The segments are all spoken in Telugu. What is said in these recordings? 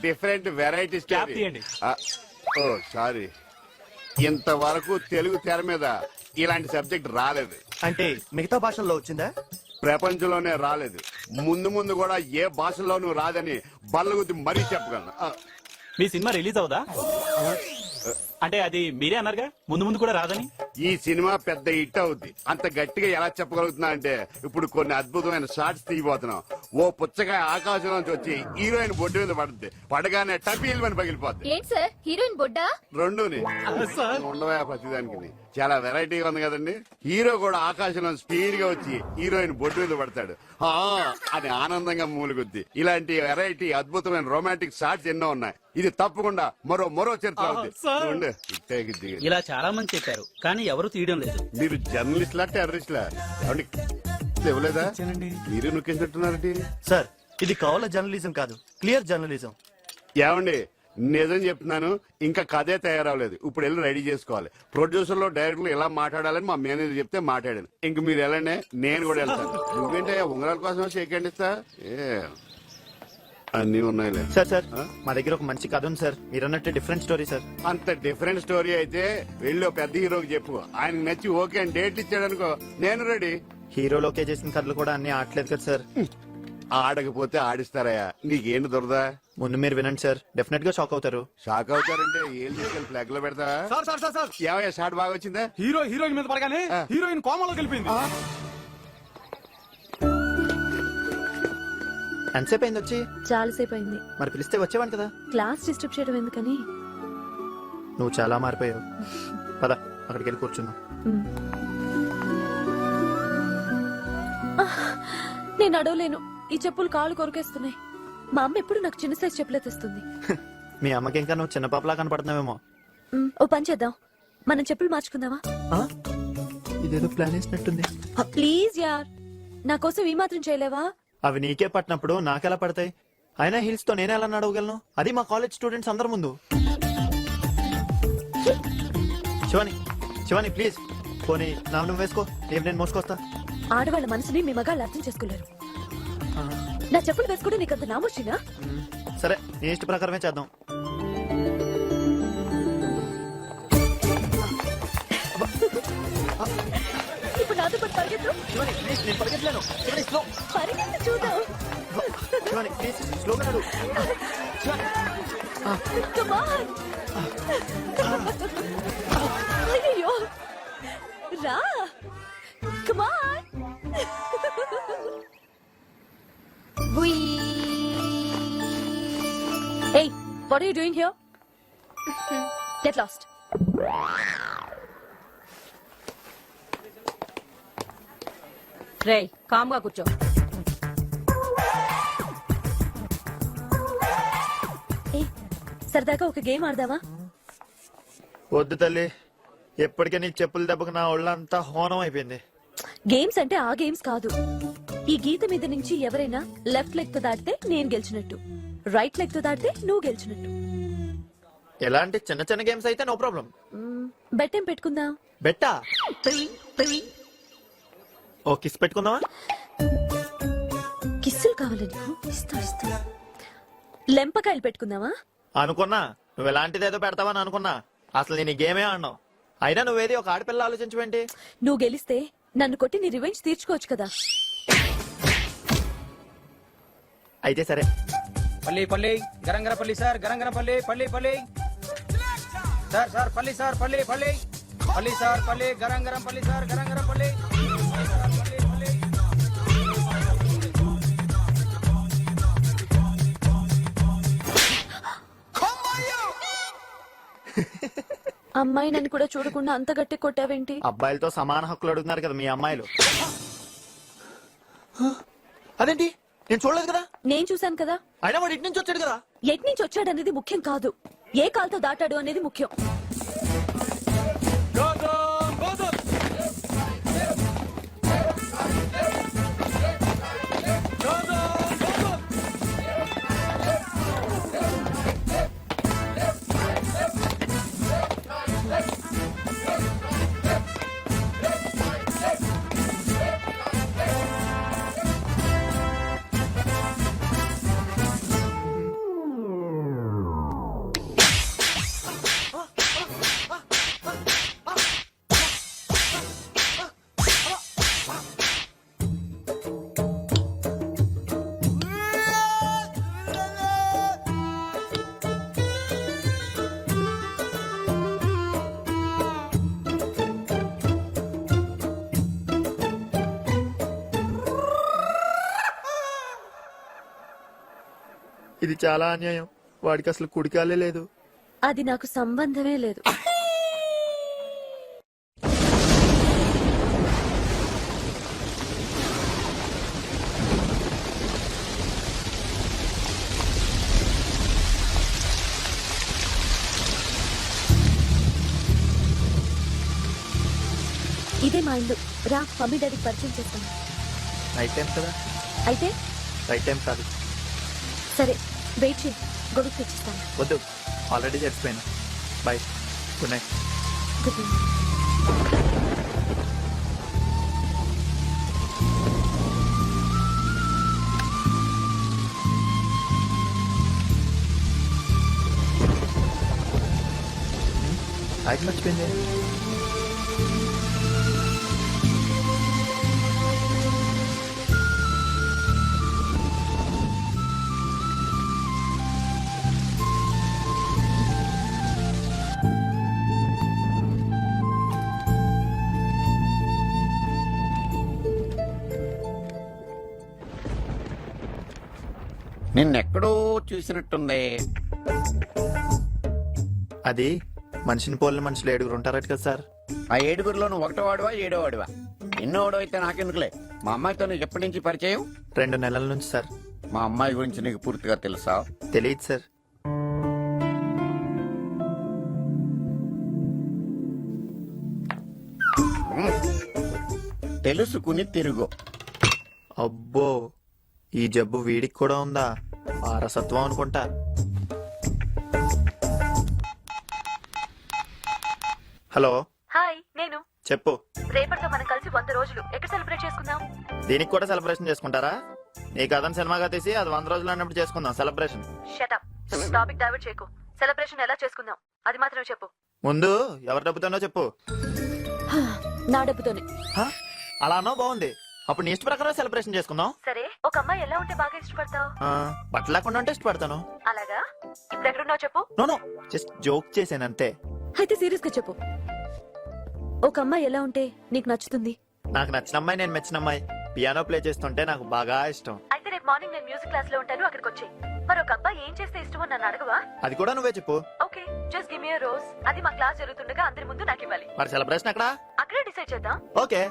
డిఫరెంట్ వెరైటీ తీయండి. ఓ సారీ. ఇంతవరకు తెలుగు తెర మీద ఇలాంటి సబ్జెక్ట్ రాలేదు. అంటే మిగతా భాషల్లో వచ్చిందా? ప్రపంచంలోనే రాలేదు. ముందు ముందు కూడా ఏ భాషలోనూ రాదని బల్లగుద్ది మరీ చెప్పగలను. ఆ, మీ సినిమా రిలీజ్ అవుదా అంటే అది మీరే అన్నారుగా? ముందు ముందు కూడా రాదని? ఈ సినిమా పెద్ద హిట్ అవుద్ది. అంత గట్టిగా ఎలా చెప్పగలుగుతున్నా అంటే ఇప్పుడు కొన్ని అద్భుతమైన షార్ట్స్ తీయబోతున్నాం. ఓ పుచ్చకాయ ఆకాశం నుంచి వచ్చి హీరోయిన్ బొడ్డు మీద పడుద్ది. పడగానే టపీల్ అని పగిలిపోద్ది. ఏంటి సార్? హీరోయిన్ బొడ్డా? రెండుని. ఉండవా ప్రతిదానికి చాలా వెరైటీగా ఉంది కదండి. హీరో కూడా ఆకాశంలో స్పీడ్గా వచ్చి హీరోయిన్ బొడ్డు మీద పడతాడు. ఆ అని ఆనందంగా మూలుగుద్ది. ఇలాంటి వెరైటీ అద్భుతమైన రొమాంటిక్ షాట్స్ ఎన్నో ఉన్నాయి. ఇది తప్పకుండా మరో మరో చరిత్ర. ఇలా చాలా మంది చెప్పారు కానీ ఎవరు తీయడం లేదు. మీరు జర్నలిస్ట్ లా టెర్రరిస్ట్ లా? ఇవ్వలేదా మీరు నొక్కేసినట్టున్నారండి. సార్ ఇది కౌల జర్నలిజం కాదు క్లియర్ జర్నలిజం. ఏమండి నిజం చెప్తున్నాను ఇంకా కథే తయారవలేదు ఇప్పుడు వెళ్ళి రెడీ చేసుకోవాలి. ప్రొడ్యూసర్లో డైరెక్టర్ ఇలా మాట్లాడాలని మా మేనేజర్ చెప్తే మాట్లాడాను. ఇంక మీరు వెళ్ళండి నేను కూడా వెళ్తాను. నువ్వేంటే ఉంగరాల కోసం షేక్ హ్యాండ్ ఇస్తా ఏ అన్ని ఉన్నాయిలే. Sir sir? మా దగ్గర ఒక మంచి కథ ఉంది సార్. మీరు అన్నట్టు డిఫరెంట్ స్టోరీ సార్. అంత డిఫరెంట్ స్టోరీ అయితే వెళ్ళి పెద్ద హీరోకి చెప్పు. ఆయనకు నచ్చి ఓకే అని డేట్లు ఇచ్చాడనుకో నేను రెడీ. హీరోలోకే చేసిన కథలు కూడా అన్ని ఆడలేదు కదా సార్. ఆడకపోతే ఆడిస్తారయ్యా. నీకేంటి దొరదా? ముందు మీరు వినండి సార్. డెఫినెట్గా షాక్ అవుతారు. షాక్ అవుతారంటే ఏం తీసుకెళ్ళి ఫ్లాగ్లో పెడతా సార్ సార్ సార్ సార్. ఏమయ్యా షాట్ బాగా వచ్చిందా? హీరో హీరోయిన్ మీద పడగానే. హీరోయిన్ కోమాలో వెళ్ళిపోయింది ఎంతసేపు అయింది వచ్చి? చాలాసేపు అయింది. మరి పిలిస్తే వచ్చేవాడు కదా? క్లాస్ డిస్టర్బ్ చేయడం ఎందుకని? నువ్వు చాలా మారిపోయావు. పద అక్కడికి వెళ్ళి కూర్చున్నావు. నేను అడవలేను. ఈ చెప్పులు కాళ్ళు కొరికేస్తున్నాయి. మా అమ్మ ఎప్పుడు నాకు చిన్న సైజ్ చెప్పులే తెస్తుంది. మీ అమ్మకి ఇంకా నువ్వు చిన్న పాపలా కనపడుతున్నావేమో. మ్, ఓ పని చేద్దాం. మనం చెప్పులు మార్చుకుందామా? ఆ? ఇదేదో ప్లాన్ వేసినట్టుంది. ప్లీజ్ యార్. నా కోసం ఈ మాత్రం చేయలేవా? అవి నీకే పట్టినప్పుడు నాకెలా పడతాయి? అయినా హిల్స్తో నేనే ఎలా నడవగలను? అది మా కాలేజ్ స్టూడెంట్స్ అందరి ముందు. శివాని శివాని ప్లీజ్. పోనీ నా నువ్వు వేసుకో. రేపు నేను మోసుకొస్తా. ఆడవాళ్ళ మనసుని మీ మగాళ్ళు అర్థం చేసుకోలేరు నా చెప్పులు వేసుకోవడం నీకు అంత నామోషినా? సరే నీ ఇష్ట ప్రకారమే చేద్దాం. ఇప్పుడు నాతో పాటు పరిగెత్తు. శివాని ప్లీజ్ నేను పరిగెత్తలేను. శివాని స్లో పరిగెత్తు చూద్దాం శివాని ప్లీజ్ స్లోగా నడు. Come on. అయ్యో రా. Are you doing here? Get lost. రే కామ్గా కూర్చో. ఏ సరదాగా ఒక గేమ్ ఆడదామా? వద్దు తల్లి. ఎప్పటికే నీ చెప్పుల దెబ్బకు నా ఒళ్ళంతా హోనం అయిపోయింది. గేమ్స్ అంటే ఆ గేమ్స్ కాదు. ఈ గీత మీద నుంచి ఎవరైనా లెఫ్ట్ లెగ్తో దాటితే నేను గెలిచినట్టు. రైట్ లెగ్తో దాటితే నువ్వు గెలిచినట్టు. ఎలాంటి చిన్న చిన్న గేమ్స్ అయితే నో ప్రాబ్లం బెట్ ఏం పెట్టుకుందాం? బెట్టా? ఓ కిస్ పెట్టుకుందామా? కిస్సులు కావాలి నీకు? ఇస్తా ఇస్తా. లెంపకాయలు పెట్టుకుందామా? అనుకున్నా. నువ్వు ఎలాంటిదేదో పెడతావని అనుకున్నా. అసలు నేను ఈ గేమే ఆడినావు అయినా నువ్వేది ఒక ఆడపిల్ల ఆలోచించవేంటి? నువ్వు గెలిస్తే నన్ను కొట్టి నీ రివెంజ్ తీర్చుకోవచ్చు కదా. అయితే సరే. పల్లి పల్లి. గరంగర పల్లి సార్. గరంగర పల్లి. పల్లి పల్లి. సార్ సార్ పల్లి సార్ పల్లి పల్లి. పల్లి సార్ పల్లి. గరంగరం పల్లి సార్. గరంగరం పల్లి. అమ్మాయి నన్ను కూడా చూడకుండా అంత గట్టి కొట్టావేంటి? అబ్బాయిలతో సమాన హక్కులు అడుగుతున్నారు కదా మీ అమ్మాయిలు. అదేంటి? నేను చూడలేదు కదా. నేను చూశాను కదా. అయినా వాడు ఇటు నుంచి వచ్చాడు కదా. ఎట్ నుంచి వచ్చాడనేది ముఖ్యం కాదు. ఏ కాల్తో దాటాడు అనేది ముఖ్యం. ఇది చాలా అన్యాయం. వాడికి అసలు కుడికాలే లేదు. అది నాకు సంబంధమే లేదు. ఇదే మా ఇల్లు. రా మమ్మీ డాడీకి పరిచయం చేస్తాను. నైట్ టైం కదా? అయితే? రైట్ టైం కాదు. సరే వెయిట్ చేయి. గొడుగు తెచ్చిస్తాను. వద్దు. Already చచ్చిపోయాను. Bye. Good night. Good night. మర్చిపోయింది. నిన్నెక్కడో చూసినట్టుంది. అది మనిషిని పోలిన మనుషులు ఏడుగురు ఉంటారట కదా సార్. ఆ ఏడుగురిలో నువ్వు ఒకటో వాడువా ఏడో వాడువా? ఎన్నో వాడు అయితే నాకెందుకులే? మా అమ్మాయితో నీకు ఎప్పటి నుంచి పరిచయం? రెండు నెలల నుంచి సార్. మా అమ్మాయి గురించి నీకు పూర్తిగా తెలుసా? తెలియదు సార్. తెలుసుకుని తిరుగు. అబ్బో ఈ జబ్బు వీడికి కూడా ఉందా? వారసత్వం అనుకుంటా. హలో. హాయ్ నేను. చెప్పు. రేపటితో మనం కలిసి వంద రోజులు. ఎక్కడ సెలబ్రేట్ చేసుకుందాం? దీనికి కూడా సెలబ్రేషన్ చేసుకుంటారా? నీ కథను సినిమాగా తీసి అది వంద రోజులు అన్నప్పుడు చేసుకుందాం. Celebration. Shut up topic divert చేయకు. సెలబ్రేషన్ ఎలా చేసుకుందాం? అది మాత్రం చెప్పు. ముందు ఎవరి డబ్బుతోనో చెప్పు. నా డబ్బుతోనే. హ? అలా బాగుంది. అప్పుడు నీ ఇష్ట ప్రకారం సెలబ్రేషన్ చేసుకుందాం. సరే ఒక అమ్మాయి ఎలా ఉంటే బాగా ఇష్టపడతావు? ఆ, బట్టలు లేకుండా ఉంటే ఇష్టపడతాను. అలాగా? ఇప్పుడు ఎక్కడున్నావు చెప్పు. నో నో జస్ట్ జోక్ చేశాను అంతే. అయితే సీరియస్గా చెప్పు. ఒక అమ్మాయి ఎలా ఉంటే నీకు నచ్చుతుంది? నాకు నచ్చిన అమ్మాయి నేను మెచ్చిన అమ్మాయి. పియానో ప్లే చేస్తుంటే నాకు బాగా ఇష్టం. అయితే రేపు మార్నింగ్ నేను మ్యూజిక్ క్లాస్లో ఉంటాను అక్కడికి వచ్చి మరి ఒక అబ్బాయి ఏం చేస్తే ఇష్టమో నన్ను అడగవా? అది కూడా నువ్వే చెప్పు. Okay just give me rose అది మా క్లాస్ జరుగుతుండగా అందరి ముందు నాకు ఇవ్వాలి. మరి సెలబ్రేషన్ ఎక్కడా? అక్కడే డిసైడ్ చేద్దాం. Okay.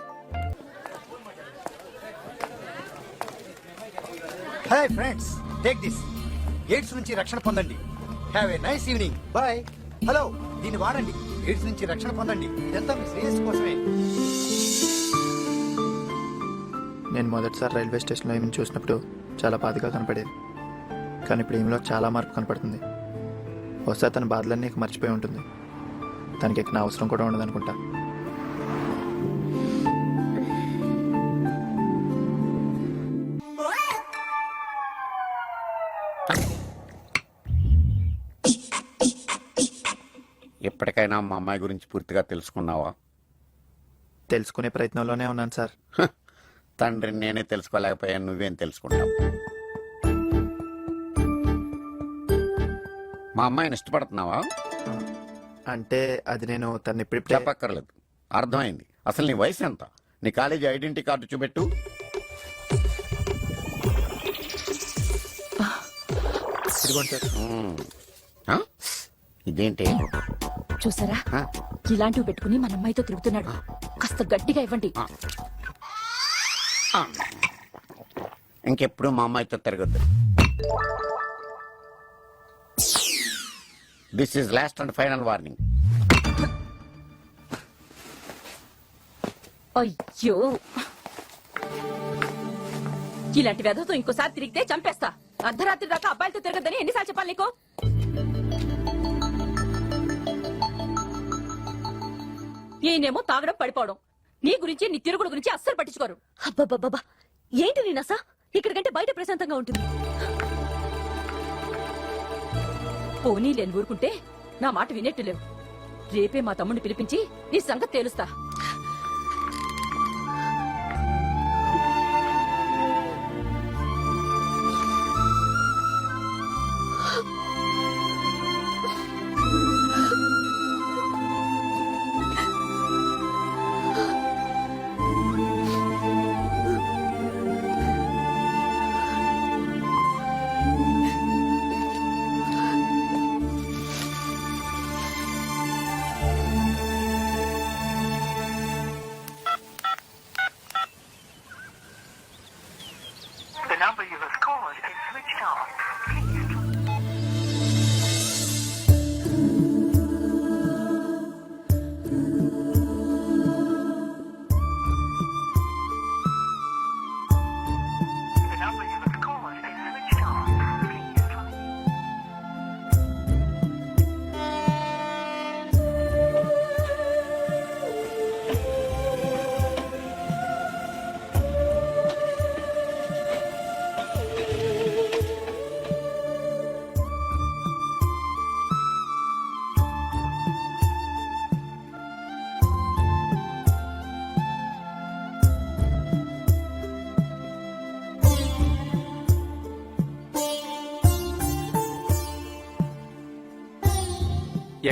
Hi friends take this AIDS నుంచి రక్షణ పొందండి. Have a nice evening bye hello దీన్ని వాడండి. ఎయిడ్స్ నుంచి రక్షణ పొందండి. ఇదంతా మీ శ్రేయస్సు కోసమే. నేను మొదటిసారి రైల్వే స్టేషన్లో ఏమి చూసినప్పుడు చాలా బాధగా కనపడేది. కానీ ఇప్పుడు ఈమెలో చాలా మార్పు కనపడుతుంది. బహుశా తన బాధలన్నీ మర్చిపోయి ఉంటుంది. తనకి ఎక్కిన అవసరం కూడా ఉండదు ఎప్పటికైనా మా అమ్మాయి గురించి పూర్తిగా తెలుసుకున్నావా? తెలుసుకునే ప్రయత్నంలోనే ఉన్నాను సార్. తండ్రిని నేనే తెలుసుకోలేకపోయాను నువ్వేం తెలుసుకుంటావు? మా అమ్మాయిని ఇష్టపడుతున్నావా? అంటే అది నేను తను ఇప్పుడిప్పుడే చెప్పక్కర్లేదు. అర్థమైంది. అసలు నీ వయసు ఎంత? నీ కాలేజీ ఐడెంటిటీ కార్డు చూపెట్టు. ఇదిగోండి సార్. మ్మ్. ఆ? ఇదేంటి? చూసారా? ఇలాంటివి పెట్టుకుని మన అమ్మాయితో తిరుగుతున్నాడు. కాస్త గట్టిగా ఇవ్వండి. ఇంకెప్పుడు మా అమ్మాయితో తిరగద్దు. This is last and final warning అయ్యో. ఇలాంటి వెధతో ఇంకోసారి తిరిగితే చంపేస్తా. అర్ధరాత్రి దాకా అబ్బాయిలతో తిరగద్దని ఎన్నిసార్లు చెప్పాలి నీకు? ఈయనేమో తాగడం పడిపోవడం. నీ గురించి నీ తిరుగుడు గురించి అస్సలు పట్టించుకోరు. అబ్బబ్బబ్బా ఏంటి నీ నస? ఇక్కడికంటే బయట ప్రశాంతంగా ఉంటుంది. పోనీ లేని ఊరుకుంటే నా మాట వినేట్టు లేవు. రేపే మా తమ్ముడిని పిలిపించి నీ సంగతి తేలుస్తా. The number you have called is switched off.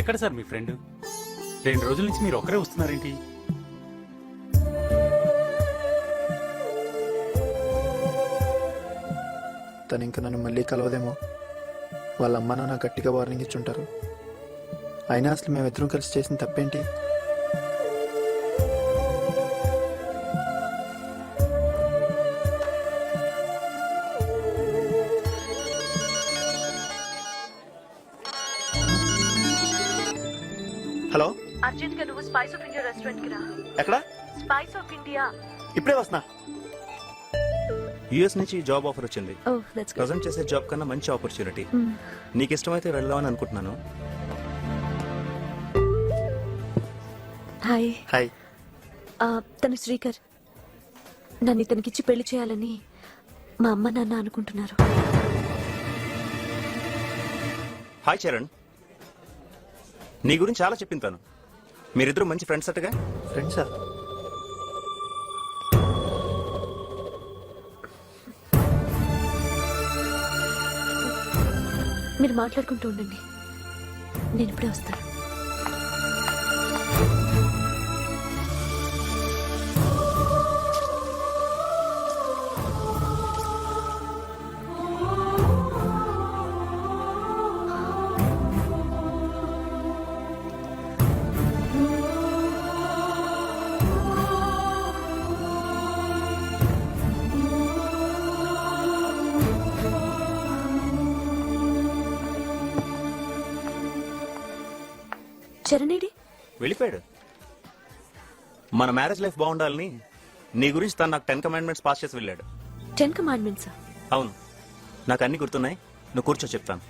ఎక్కడ సార్ మీ ఫ్రెండ్? రెండు రోజుల నుంచి మీరు ఒక్కరే వస్తున్నారేంటి? తను ఇంకా నన్ను మళ్ళీ కలవదేమో. వాళ్ళ అమ్మ నాన్న గట్టిగా వార్నింగ్ ఇచ్చుంటారు. అయినా అసలు మేమిద్దరం కలిసి చేసిన తప్పేంటి? హలో. అర్జెంట్గా నువ్వు స్పైస్ ఆఫ్ ఇండియా రెస్టారెంట్కి రా. ఎక్కడ? స్పైస్ ఆఫ్ ఇండియా ఇప్పుడే వస్తున్నా. యుఎస్ నుంచి జాబ్ ఆఫర్ వచ్చింది. ఓ దట్స్ గుడ్ ప్రజెంట్ చేసే జాబ్ కన్నా మంచి ఆపర్చునిటీ నీకు ఇష్టమైతే వెళ్దామని అనుకుంటున్నాను. హాయ్ హాయ్ తను శ్రీకర్. నన్ను ఇతనికిచ్చి పెళ్ళి చేయాలని మా అమ్మ నాన్న అనుకుంటున్నారు. హాయ్ చరణ్ నీ గురించి చాలా చెప్పింది తను. మీరిద్దరు మంచి ఫ్రెండ్స్ అట్టుగా ఫ్రెండ్సా మీరు మాట్లాడుకుంటూ ఉండండి. నేను ఇప్పుడే వస్తాను. వెళ్ళిపోయాడు. మన మ్యారేజ్ లైఫ్ బాగుండాలని నీ గురించి తను నాకు టెన్ కమాండ్మెంట్స్ పాస్ చేసి వెళ్ళాడు. టెన్ కమాండ్మెంట్స్ అవును. నాకు అన్ని గుర్తున్నాయి. నువ్వు కూర్చో చెప్తాను.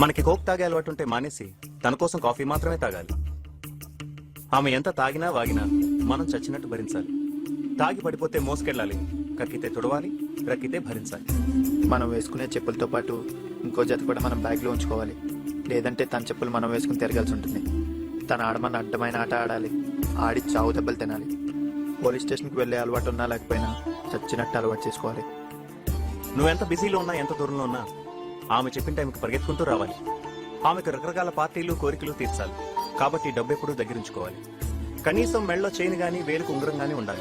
మనకి కోక్ తాగే అలవాటు ఉంటే మానేసి తన కోసం కాఫీ మాత్రమే తాగాలి. ఆమె ఎంత తాగినా వాగినా మనం చచ్చినట్టు భరించాలి. తాగి పడిపోతే మోసుకెళ్ళాలి. కక్కితే తుడవాలి రక్కితే భరించాలి. మనం వేసుకునే చెప్పులతో పాటు ఇంకో జత కూడా మనం బ్యాగ్లో ఉంచుకోవాలి. లేదంటే తన చెప్పులు మనం వేసుకుని తిరగాల్సి ఉంటుంది. తను ఆడమన్న అడ్డమైన ఆట ఆడాలి. ఆడి చావు దెబ్బలు తినాలి. పోలీస్ స్టేషన్కి వెళ్ళే అలవాటు ఉన్నా లేకపోయినా చచ్చినట్టు అలవాటు చేసుకోవాలి. నువ్వెంత బిజీలో ఉన్నా ఎంత దూరంలో ఉన్నా ఆమె చెప్పిన టైంకి పరిగెత్తుకుంటూ రావాలి. ఆమెకు రకరకాల పార్టీలు కోరికలు తీర్చాలి. కాబట్టి డబ్బు ఎప్పుడూ దగ్గరించుకోవాలి. కనీసం మెళ్ళలో చైన్ గానీ వేలుకు ఉంగరం గానీ ఉండాలి.